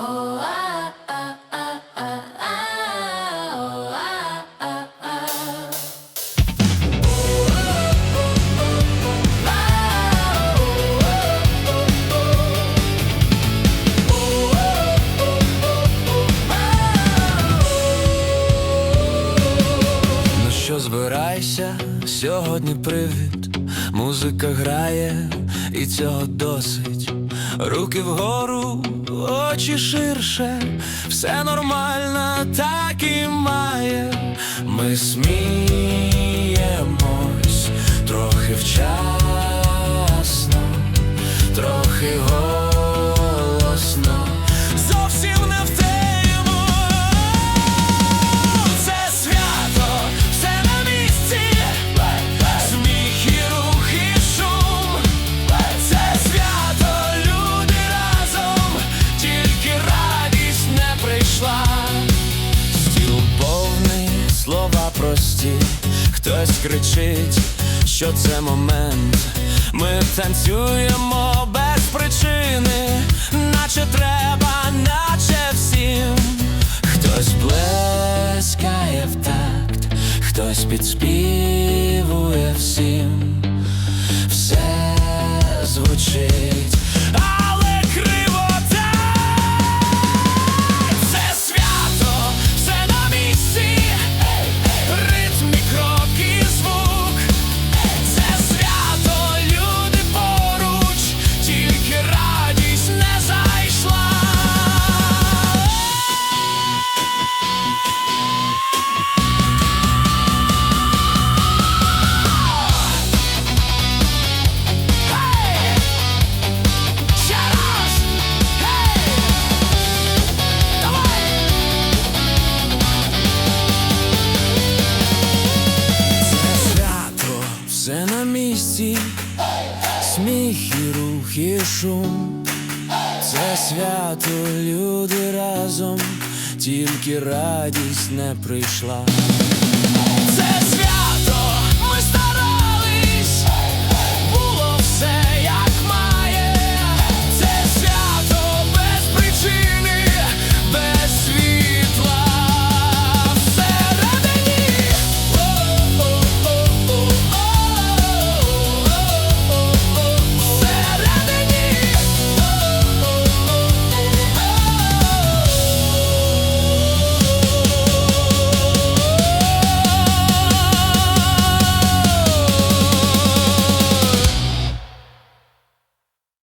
Ну збирайся, сьогодні привід, музика грає, і цього досить. Руки вгору, очі ширше, все нормально, так і має. Ми сміємось трохи вчасно, хтось кричить, що це момент. Ми танцюємо без причини, наче треба, наче всім. Хтось блискає в такт, хтось підспівує всім. Все на місці, сміх і рух і шум. Це свято, люди разом, тільки радість не прийшла.